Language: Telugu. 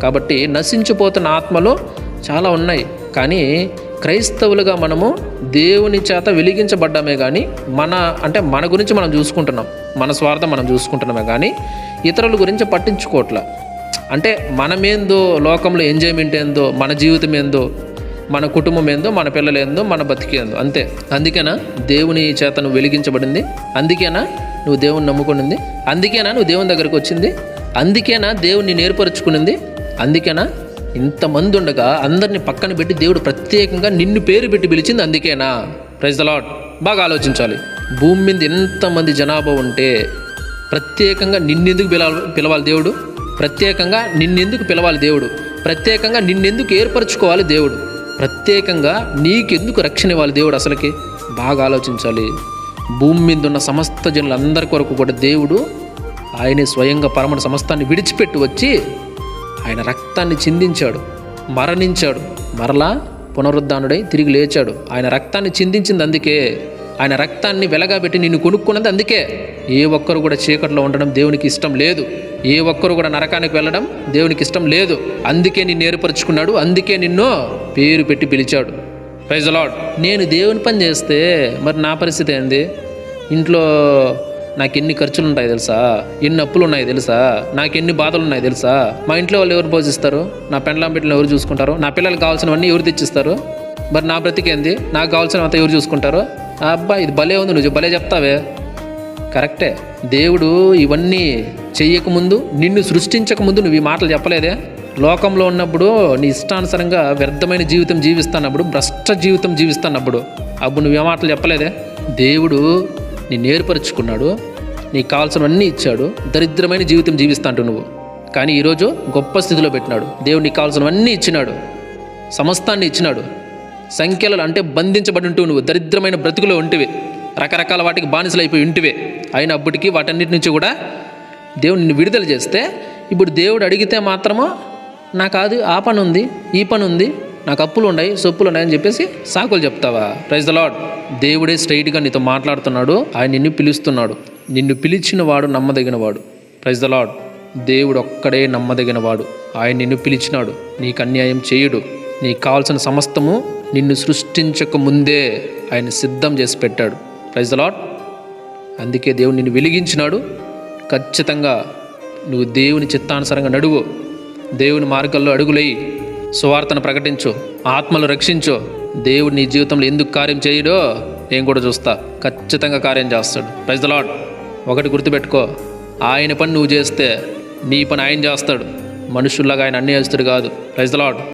కాబట్టి నశించిపోతున్న ఆత్మలు చాలా ఉన్నాయి. కానీ క్రైస్తవులుగా మనము దేవుని చేత వెలిగించబడ్డమే కానీ మన అంటే మన గురించి మనం చూసుకుంటున్నాం. మన స్వార్థం మనం చూసుకుంటున్నామే కానీ ఇతరుల గురించి పట్టించుకోవట్లా. అంటే మనమేందో లోకంలో ఎంజాయ్మెంట్ ఏందో మన జీవితం ఏందో మన కుటుంబం ఏందో మన పిల్లలు ఏందో మన బతికేందో అంతే. అందుకేనా దేవుని చేత నువ్వు వెలిగించబడింది. అందుకేనా నువ్వు దేవుని నమ్ముకునింది. అందుకేనా నువ్వు దేవుని దగ్గరికి వచ్చింది. అందుకేనా దేవుని నేర్పరుచుకునింది. అందుకేనా? ఇంతమంది ఉండగా అందరిని పక్కన పెట్టి దేవుడు ప్రత్యేకంగా నిన్ను పేరు పెట్టి పిలిచింది అందుకేనా? ప్రైజ్ ద లాడ్ బాగా ఆలోచించాలి. భూమి మీద ఎంతమంది జనాభా ఉంటే ప్రత్యేకంగా నిన్నెందుకు పిలవాలి పిలవాలి దేవుడు? ప్రత్యేకంగా నిన్నెందుకు పిలవాలి దేవుడు? ప్రత్యేకంగా నిన్నెందుకు ఏర్పరచుకోవాలి దేవుడు? ప్రత్యేకంగా నీకెందుకు రక్షణ ఇవ్వాలి దేవుడు అసలుకి? బాగా ఆలోచించాలి. భూమి మీద ఉన్న సమస్త జనులందరి కొరకు కూడా దేవుడు ఆయనే స్వయంగా పరమణ సమస్తాన్ని విడిచిపెట్టి వచ్చి ఆయన రక్తాన్ని చిందించాడు మరణించాడు మరలా పునరుద్ధానుడై తిరిగి లేచాడు. ఆయన రక్తాన్ని చిందించింది అందుకే ఆయన రక్తాన్ని వెలగాబెట్టి నిన్ను కొనుక్కున్నది అందుకే. ఏ ఒక్కరు కూడా చీకట్లో ఉండడం దేవునికి ఇష్టం లేదు. ఏ ఒక్కరు కూడా నరకానికి వెళ్ళడం దేవునికి ఇష్టం లేదు. అందుకే నిన్ను ఏర్పరచుకున్నాడు అందుకే నిన్ను పేరు పెట్టి పిలిచాడు. ప్రైజ్ లాడ్ నేను దేవుని పని చేస్తే మరి నా పరిస్థితి ఏంది? ఇంట్లో నాకు ఎన్ని ఖర్చులు ఉంటాయి తెలుసా? ఎన్ని అప్పులు ఉన్నాయి తెలుసా? నాకు ఎన్ని బాధలు ఉన్నాయి తెలుసా? మా ఇంట్లో వాళ్ళు ఎవరు పోషిస్తారు నా పెండ్లాం బిడ్డలు ఎవరు చూసుకుంటారు? నా పిల్లలకు కావాల్సినవన్నీ ఎవరు తెచ్చిస్తారు? మరి నా బ్రతికేంది నాకు కావాల్సినంత ఎవరు చూసుకుంటారు? అబ్బా ఇది భలే ఉంది నువ్వు భలే చెప్తావే. కరెక్టే. దేవుడు ఇవన్నీ చెయ్యకముందు నిన్ను సృష్టించకముందు నువ్వు ఈ మాటలు చెప్పలేదే? లోకంలో ఉన్నప్పుడు నీ ఇష్టానుసారంగా వ్యర్థమైన జీవితం జీవిస్తున్నప్పుడు భ్రష్ట జీవితం జీవిస్తున్నప్పుడు అప్పుడు నువ్వు ఏ మాటలు చెప్పలేదే? దేవుడు నిన్ను ఏర్పరచుకున్నాడు నీకు కావాల్సినవన్నీ ఇచ్చాడు దరిద్రమైన జీవితం జీవిస్తాంటు నువ్వు. కానీ ఈరోజు గొప్ప స్థితిలో పెట్టినాడు. దేవుడు నీకు కావాల్సినవన్నీ ఇచ్చినాడు. సమస్తాన్ని ఇచ్చినాడు. సంఖ్యలు అంటే బంధించబడి ఉంటూ నువ్వు దరిద్రమైన బ్రతుకులో ఉంటివి. రకరకాల వాటికి బానిసలైపోయి ఉంటివే. అయినప్పటికీ వాటన్నిటి నుంచి కూడా దేవుడు నిన్ను విడుదల చేస్తే ఇప్పుడు దేవుడు అడిగితే మాత్రము నాకు అది ఆ పని ఉంది ఈ పని ఉంది నాకు అప్పులు ఉన్నాయి సొప్పులు ఉన్నాయి అని చెప్పేసి సాకులు చెప్తావా? ప్రైజ్ ద లాడ్ దేవుడే స్ట్రైట్గా నీతో మాట్లాడుతున్నాడు ఆయన నిన్ను పిలుస్తున్నాడు. నిన్ను పిలిచిన వాడు నమ్మదగిన వాడు ప్రైజ్ ద లాడ్ దేవుడు ఒక్కడే నమ్మదగిన వాడు ఆయన నిన్ను పిలిచినాడు. నీకు అన్యాయం చేయుడు. నీకు కావాల్సిన సమస్తము నిన్ను సృష్టించక ముందే ఆయన సిద్ధం చేసి పెట్టాడు. ప్రైజ్ ద లాడ్ అందుకే దేవుడు నిన్ను వెలిగించినాడు. ఖచ్చితంగా నువ్వు దేవుని చిత్తానుసారంగా నడువు. దేవుని మార్గంలో అడుగులేయి సువార్తను ప్రకటించు ఆత్మలు రక్షించు. దేవుడు నీ జీవితంలో ఎందుకు కార్యం చేయడో నేను కూడా చూస్తా. ఖచ్చితంగా కార్యం చేస్తాడు. ప్రైజ్ ద లాడ్ ఒకటి గుర్తుపెట్టుకో. ఆయన పని నువ్వు చేస్తే నీ పని ఆయన చేస్తాడు. మనుషుల్లాగా ఆయన అన్నీ చేస్తాడు కాదు. Praise the lord